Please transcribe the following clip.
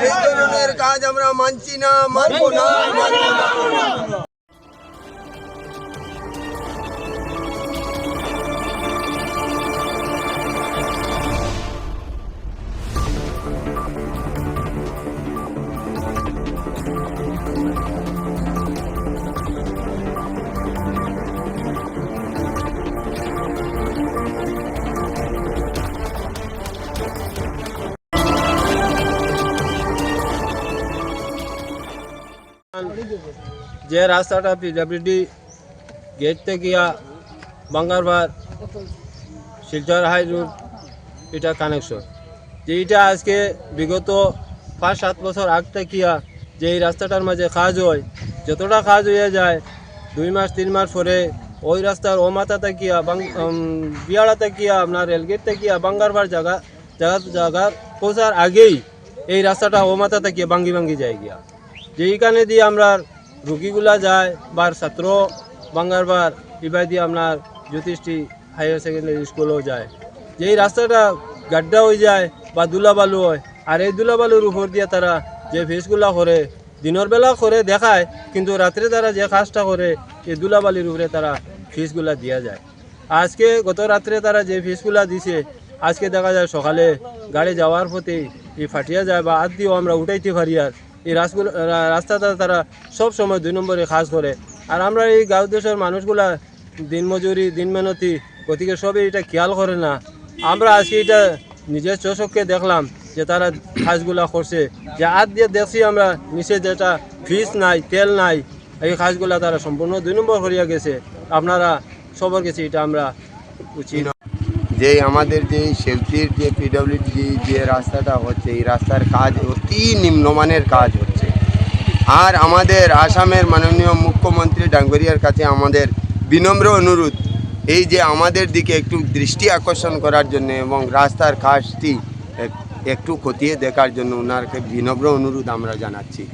এই ধরনের কাজ আমরা মানছি না মানব না। মানব যে রাস্তাটা পিডাব্লিউডি গেট থেকে বাঙ্গারবার শিলচর হাই রোড এটা কানেকশন যে এটা আজকে বিগত পাঁচ সাত বছর আগ থেকিয়া যে এই রাস্তাটার মাঝে কাজ হয় যতটা কাজ হয়ে যায় দুই মাস তিন মাস পরে ওই রাস্তার ও মাথা উম, বিয়াড়া থেকিয়া আপনার রেলগেট থেকিয়া বাঙ্গারবার জায়গা জায়গা জায়গা পৌঁছার আগেই এই রাস্তাটা ও মাথা থেকে ভাঙ্গি ভাঙ্গি যায় গিয়া। যেইখানে দিয়ে আমরা রুগীগুলা যায় বা ছাত্র বাঙ্গারবার ইবাই দিয়ে আপনার জ্যোতিষটি হায়ার সেকেন্ডারি স্কুলেও যায়। যেই রাস্তাটা গাড্ডা হয়ে যায় বা দুলাবালু হয়, আর এই দুলাবালুর উপর দিয়ে তারা যে ফেসগুলা করে, দিনের বেলা করে দেখায়, কিন্তু রাত্রে তারা যে কাজটা করে, এই দুলাবালির উপরে তারা ফিসগুলা দিয়া যায়। আজকে গত রাত্রে তারা যে ফিসগুলা দিছে, আজকে দেখা যায় সকালে গাড়ি যাওয়ার প্রতি ফাটিয়া যায় বা আদ দিয়েও আমরা উঠাইতে পারি আর এই রাসগুলো, রা- রাস্তাটা তারা সব সময় দুই নম্বরে কাজ করে। আর আমরা এই গাঁও দেশের মানুষগুলা দিন মজুরি, দিন মেহনতি, গতিকে সবই এটা খেয়াল করে না। আমরা আজকে এটা নিজের চোখকে দেখলাম যে তারা কাজগুলা করছে। যে আদ দিয়ে দেখছি আমরা, নিচে যেটা ফিস নাই, তেল নাই, এই কাজগুলা তারা সম্পূর্ণ দুই নম্বর করিয়া গেছে। আপনারা সবার কাছে এটা আমরা উচিত। যে আমাদের যে সেফটির যে পিডব্লিউডি যে রাস্তাটা হচ্ছে, এই রাস্তার কাজ অতি নিম্নমানের কাজ হচ্ছে। আর আমাদের আসামের মাননীয় মুখ্যমন্ত্রী ডাঙ্গরিয়ার কাছে আমাদের বিনম্র অনুরোধ, এই যে আমাদের দিকে একটু দৃষ্টি আকর্ষণ করার জন্য এবং রাস্তার কাজটি এক- একটু খতিয়ে দেখার জন্য ওনারকে বিনম্র অনুরোধ আমরা জানাচ্ছি।